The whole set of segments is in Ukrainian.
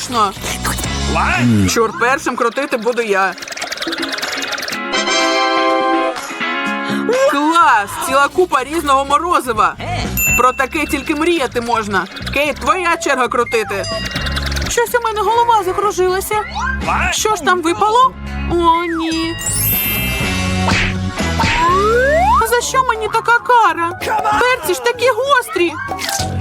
точно. Чур, першим крутити буду я. Клас! Ціла купа різного морозива. Про таке тільки мріяти можна. Кейт, твоя черга крутити. Щось у мене голова закружилася. Що ж там випало? О, ні. За що мені така кара? Перці ж такі гострі.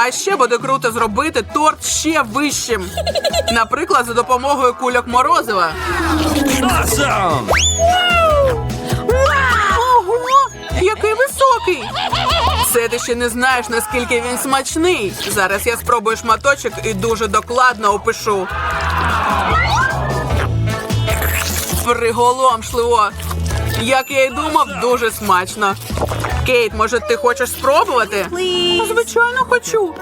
А ще буде круто зробити торт ще вищим. Наприклад, за допомогою кульок морозива. Awesome! Ого, який високий! Це ти ще не знаєш, наскільки він смачний. Зараз я спробую шматочок і дуже докладно опишу. Приголомшливо. Як я й думав, дуже смачно. Кейт, може, ти хочеш спробувати? Звичайно, хочу.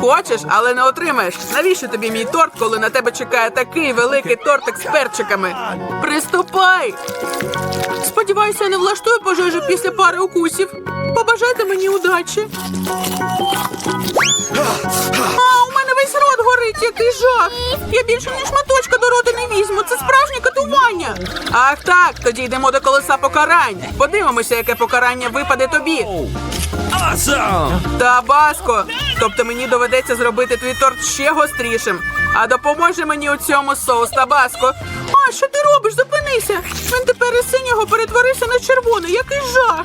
Хочеш, але не отримаєш. Навіщо тобі мій торт, коли на тебе чекає такий великий тортик з перчиками? Приступай! Сподіваюся, я не влаштую пожежу після пари укусів. Побажайте мені удачі. Горить, який жах. Я більше ні шматочка до рота не візьму. Це справжнє катування. Ах так, тоді йдемо до колеса покарань. Подивимося, яке покарання випаде тобі. Awesome! Табаско. Тобто мені доведеться зробити твій торт ще гострішим. А допоможе мені у цьому соус Табаско. А що ти робиш? Зупинися. Він тепер із синього перетворився на червоний. Який жах.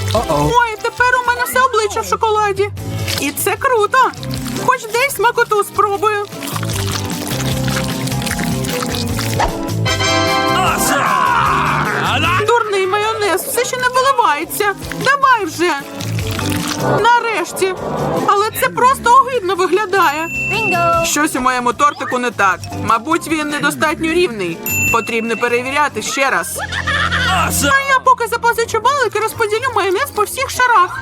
Uh-oh. Ой, тепер у мене все обличчя в шоколаді. І це круто. Хоч десь смакоту спробую. Дурний майонез все ще не виливається. Давай вже. Нарешті. Але це просто огидно виглядає. Щось у моєму тортику не так. Мабуть, він недостатньо рівний. Потрібно перевіряти ще раз. А я поки запозичу балик і розподілю майонез по всіх шарах.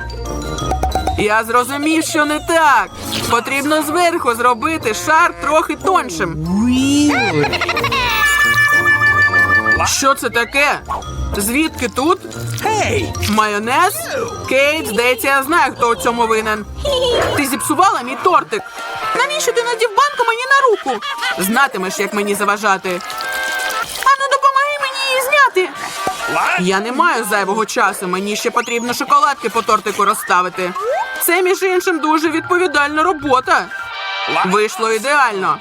Я зрозумів, що не так. Потрібно зверху зробити шар трохи тоншим. Що це таке? Звідки тут? Hey! Майонез? Кейт, здається, я знаю, хто у цьому винен. Ти зіпсувала мій тортик. Навіщо ти надів банку мені на руку? Знатимеш, як мені заважати. Ану, допомоги мені її зняти. Я не маю зайвого часу. Мені ще потрібно шоколадки по тортику розставити. Це, між іншим, дуже відповідальна робота. Вийшло ідеально.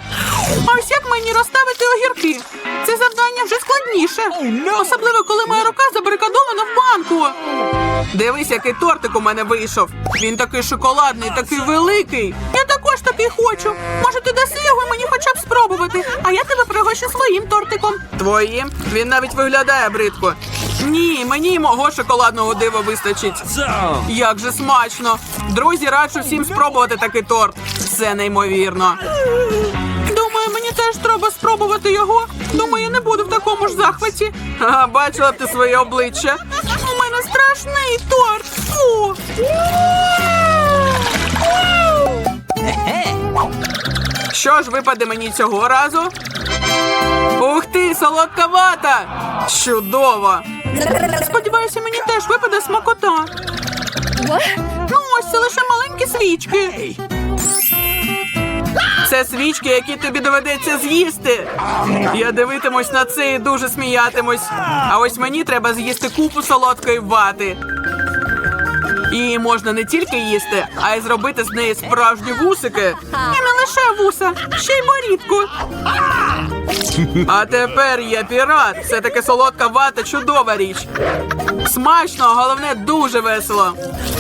Ось мені розставити огірки? Це завдання вже складніше. Особливо, коли моя рука забарикадована в банку. Дивись, який тортик у мене вийшов. Він такий шоколадний, такий великий. Я також такий хочу. Може, ти даси його мені хоча б спробувати, а я тебе пригощу своїм тортиком. Твоїм? Він навіть виглядає бридко. Ні, мені й мого шоколадного дива вистачить. Як же смачно! Друзі, раджу всім спробувати такий торт. Це неймовірно. Теж треба спробувати його. Думаю, я не буду в такому ж захваті. Ага, бачила б ти своє обличчя. У мене страшний торт. Фу. Що ж випаде мені цього разу? Ух ти, солодка вата! Чудово! Сподіваюся, мені теж випаде смакота. Ну, ось це лише маленькі свічки. Це свічки, які тобі доведеться з'їсти. Я дивитимусь на це і дуже сміятимусь. А ось мені треба з'їсти купу солодкої вати. Її можна не тільки їсти, а й зробити з неї справжні вусики. І не лише вуса, ще й борідку. А тепер я пірат. Все таки солодка вата чудова річ. Смачно, головне дуже весело.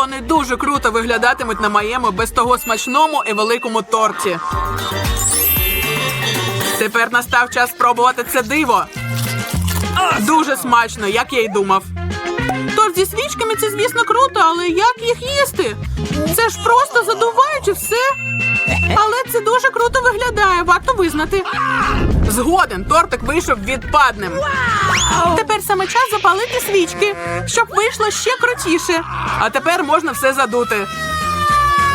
Вони дуже круто виглядатимуть на моєму без того смачному і великому торті. Тепер настав час спробувати це диво. Дуже смачно, як я й думав. Торт зі свічками це, звісно, круто, але як їх їсти? Це ж просто задуваючи все. Але це дуже круто виглядає, варто визнати. Згоден, тортик вийшов відпадним. Тепер саме час запалити свічки, щоб вийшло ще крутіше. А тепер можна все задути.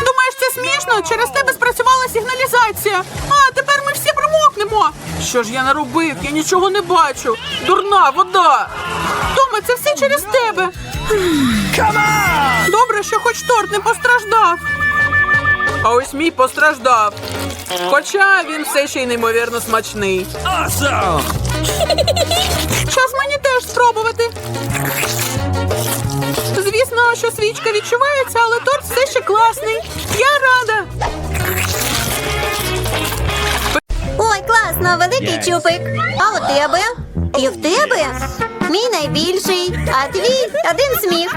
Думаєш, це смішно? Через тебе спрацювала сигналізація. А тепер ми всі промокнемо. Що ж я наробив? Я нічого не бачу. Дурна вода. Тома, це все через тебе. Добре, що хоч торт не постраждав. А ось мій постраждав. Хоча він все ще й неймовірно смачний. Awesome. Час мені теж спробувати. Звісно, що свічка відчувається, але торт все ще класний. Я рада. Ой, класно, великий чупик. А у тебе? І в тебе? Мій найбільший, а твій один сміх.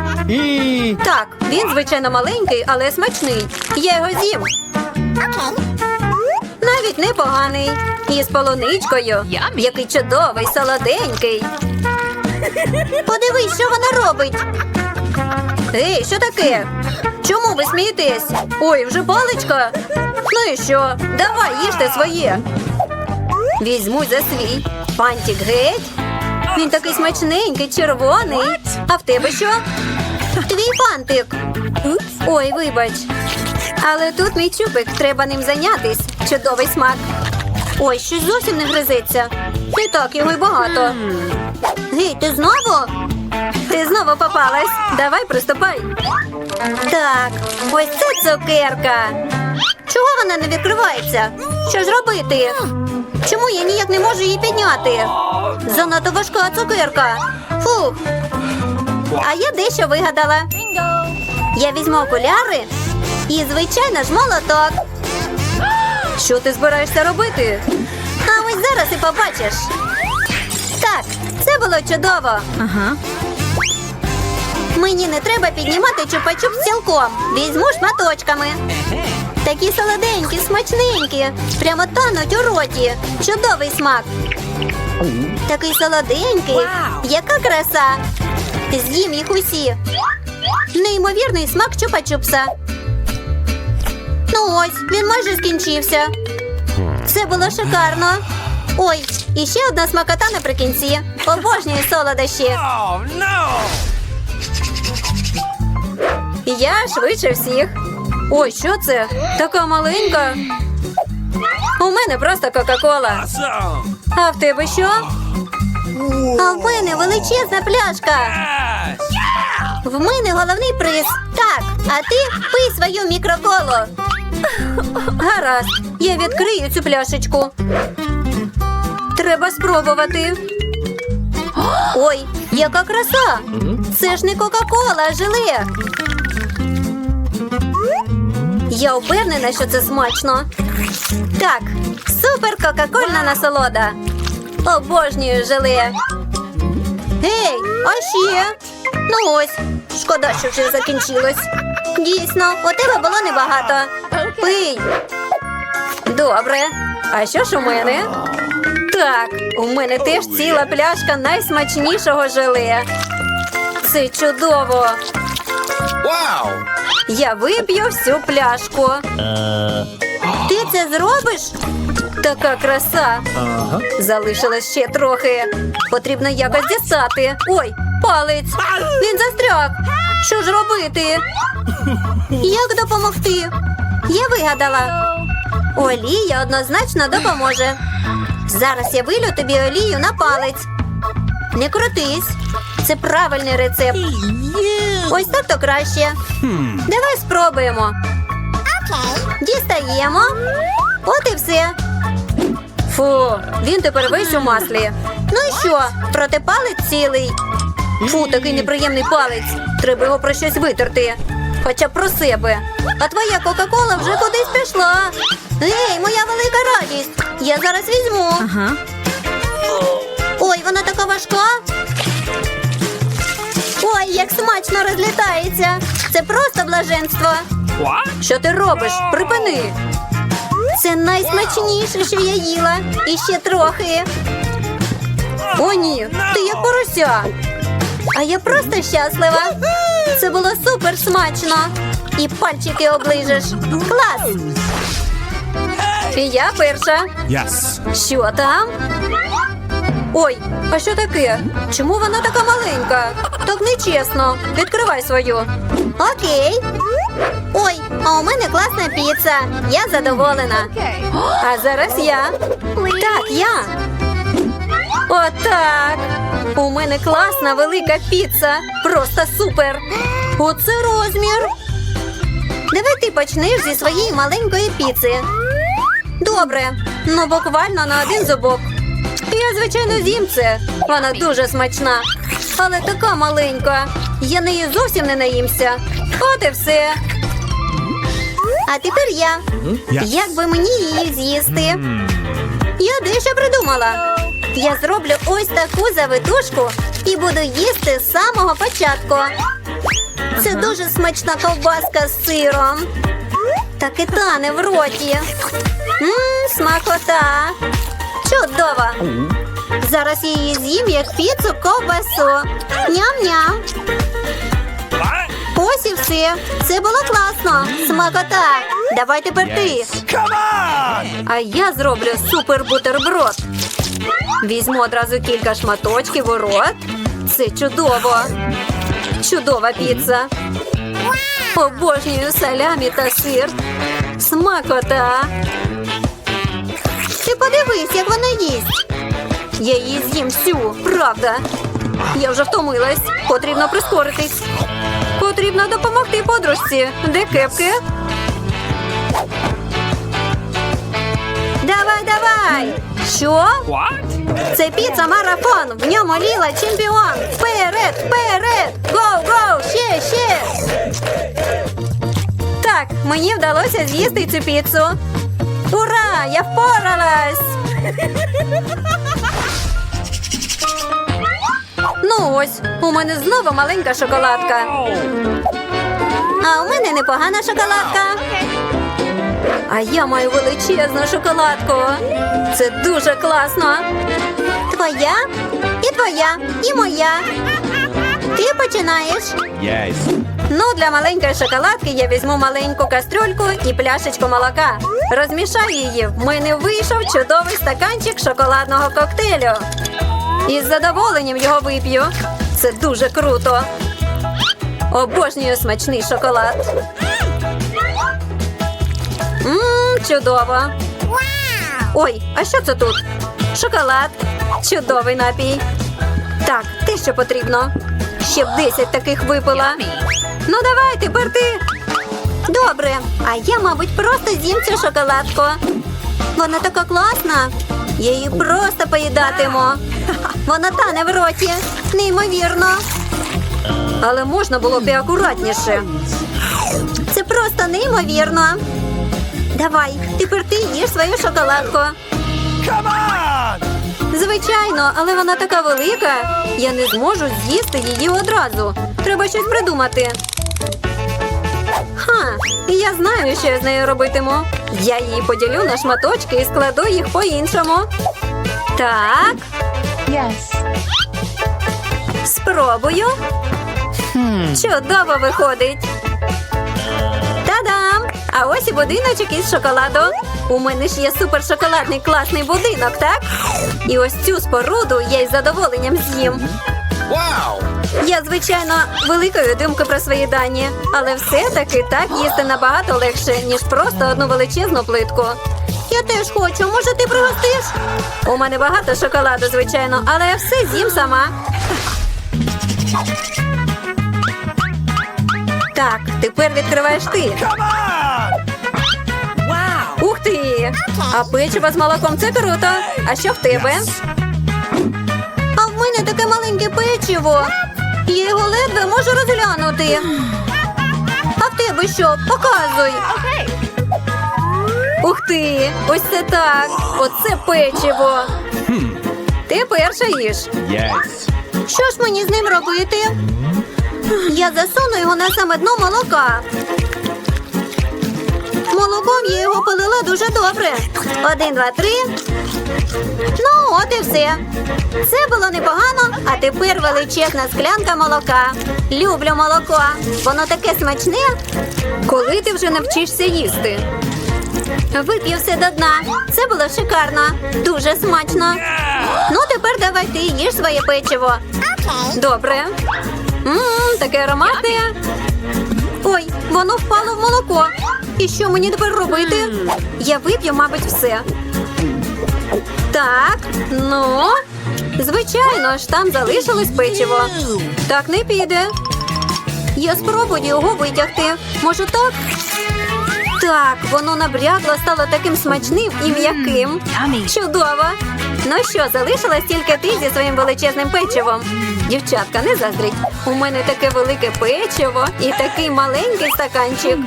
Так, він звичайно маленький, але смачний. Я його з'їм. Навіть непоганий. І з полуничкою. Який чудовий, солоденький. Подивись, що вона робить. Ей, що таке? Чому ви смієтесь? Ой, вже паличка. Ну і що? Давай їжте своє. Візьму за свій. Пантик геть. Він такий смачненький, червоний. А в тебе що? Твій пантик. Ой, вибач. Але тут мій чупик, треба ним зайнятись. Чудовий смак. Ой, щось зовсім не гризеться. Не так його й багато. Гей, ти знову? Ти знову попалась. Давай приступай. Так, ось це цукерка. Чого вона не відкривається? Що ж робити? Чому я ніяк не можу її підняти? Занадто важка цукерка. Фух. А я дещо вигадала. Я візьму окуляри і, звичайно ж, молоток. Що ти збираєшся робити? А ось зараз і побачиш. Так, це було чудово. Ага. Мені не треба піднімати чупа-чуп цілком. Візьму шматочками. Такі солоденькі, смачненькі. Прямо тануть у роті. Чудовий смак. Такий солоденький. Яка краса. З'їм їх усі. Неймовірний смак чупа-чупса. Ну ось, він майже скінчився. Це було шикарно. Ой, і ще одна смакота наприкінці. Обожнюю солодощі. Oh no. Я швидше всіх. Ой, що це? Така маленька. У мене просто Кока-Кола. А в тебе що? А в мене величезна пляшка. В мене головний приз. Так, а ти пий свою мікроколу. Гаразд, я відкрию цю пляшечку. Треба спробувати. Ой, яка краса! Це ж не Кока-Кола, а желе. Я впевнена, що це смачно. Так, супер кока-кольна насолода. Обожнюю желе. Гей, а ще? Ну ось, шкода, що вже закінчилось. Дійсно, у тебе було небагато. Пий. Добре. А що ж у мене? Так, у мене теж ціла пляшка найсмачнішого желе. Це чудово. Я вип'ю всю пляшку. Ти це зробиш? Така краса. Залишилось ще трохи. Потрібно якось дістати. Ой, палець. Він застряг. Що ж робити? Як допомогти? Я вигадала. Олія однозначно допоможе. Зараз я вилю тобі олію на палець. Не крутись. Це правильний рецепт. Ось так то краще. Давай спробуємо. Дістаємо. От і все. Фу, він тепер весь у маслі. Ну і що? Проте палець цілий. Фу, такий неприємний палець. Треба його про щось витерти. Хоча б про себе. А твоя Кока-Кола вже кудись пішла. Ей, моя велика радість. Я зараз візьму. Ой, вона така важка. Ой, як смачно розлітається. Це просто блаженство. Що ти робиш? Припини. Це найсмачніше, що я їла. І ще трохи. О, ні, ти як порося. А я просто щаслива. Це було супер смачно. І пальчики оближеш. Клас! І я перша. Yes. Що там? Ой, а що таке? Чому вона така маленька? Так нечесно. Відкривай свою. Окей. Ой, а у мене класна піца. Я задоволена. А зараз я. Так, я. Отак. У мене класна велика піца. Просто супер. Оце розмір. Давай ти почнеш зі своєї маленької піци. Добре, ну буквально на один зубок. Я, звичайно, з'їм це. Вона дуже смачна, але така маленька. Я неї зовсім не наїмся. От і все. А тепер я. Yes. Як би мені її з'їсти? Я дещо придумала. Я зроблю ось таку завитушку і буду їсти з самого початку. Це дуже смачна ковбаска з сиром. Так і тане в роті. Мм, смакота. Чудово. Зараз я її з'їм як піцу ковбасу. Ням-ням. Ось і все. Це було класно. Смакота. Давай тепер ти. А я зроблю супер бутерброд. Візьму одразу кілька шматочків у рот. Це чудово. Чудова піца. Обожнюю салямі та сир. Смакота. Ти подивись, як вона їсть. Я її з'їм всю, правда. Я вже втомилась. Потрібно прискоритись. Потрібно допомогти подружці. Де кепки? Давай, давай! Що? Це піца марафон. В ньому ліла чемпіон. Вперед, вперед! Гоу, гоу! Ще, ще! Так, мені вдалося з'їсти цю піцу. Ура! Я впоралась! Ну ось, у мене знову маленька шоколадка. А у мене непогана шоколадка. А я маю величезну шоколадку. Це дуже класно. Твоя і твоя, і моя. Ти починаєш. Yes. Ну, для маленької шоколадки я візьму маленьку кастрюльку і пляшечку молока. Розмішаю її. В мене вийшов чудовий стаканчик шоколадного коктейлю. І з задоволенням його вип'ю. Це дуже круто. Обожнюю смачний шоколад. Мм, чудово. Ой, а що це тут? Шоколад. Чудовий напій. Так, те, що потрібно. Ще б 10 таких випила. Ну давай, тепер ти. Добре, а я, мабуть, просто з'їм цю шоколадку. Вона така класна. Я її просто поїдатиму. Вона тане в роті. Неймовірно. Але можна було б і акуратніше. Це просто неймовірно. Давай, тепер ти їж свою шоколадку. Звичайно, але вона така велика. Я не зможу з'їсти її одразу. Треба щось придумати. Ха, я знаю, що я з нею робитиму. Я її поділю на шматочки і складу їх по-іншому. Так, Yes. спробую. Чудово виходить. Та-дам! А ось і будиночок із шоколаду. У мене ж є супер шоколадний класний будинок, так? І ось цю споруду я із задоволенням з'їм. Wow! Я, звичайно, великою думки про свої дані, але все-таки так їсти набагато легше, ніж просто одну величезну плитку. Я теж хочу, може, ти пригостиш? У мене багато шоколаду, звичайно, але я все з'їм сама. Так, тепер відкриваєш ти. Ух ти! А печиво з молоком це круто. А що в тебе? А в мене таке маленьке печиво. Я його ледве можу розглянути. А в тебе що? Показуй. Ух ти! Ось це так. Оце печиво. Ти перша їж. Yes. Що ж мені з ним робити? Я засуну його на саме дно молока. Молоком я його полила дуже добре. Один, два, три. Ну, от і все. Це було непогано, а тепер величезна склянка молока. Люблю молоко. Воно таке смачне. Коли ти вже навчишся їсти? Вип'ю все до дна. Це було шикарно. Дуже смачно. Ну, тепер давай ти їж своє печиво. Добре. Мм, таке ароматне. Ой, воно впало в молоко. І що мені тепер робити? Я вип'ю, мабуть, все. Так, ну. Звичайно ж, там залишилось печиво. Так не піде. Я спробую його витягти. Може так? Так, воно набрядло, стало таким смачним і м'яким. Чудово! Ну що, залишилась тільки ти зі своїм величезним печивом. Дівчатка, не заздріть. У мене таке велике печиво і такий маленький стаканчик.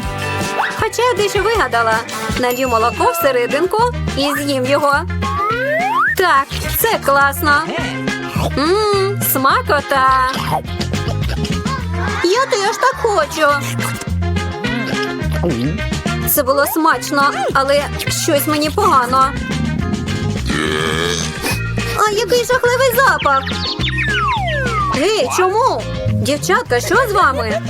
Хоча я дещо вигадала. Налью молоко всерединку і з'їм його. Так, це класно. Мм, смакота. Я теж так хочу. Це було смачно, але щось мені погано. А який жахливий запах. Гей, чому? Дівчатка, що з вами?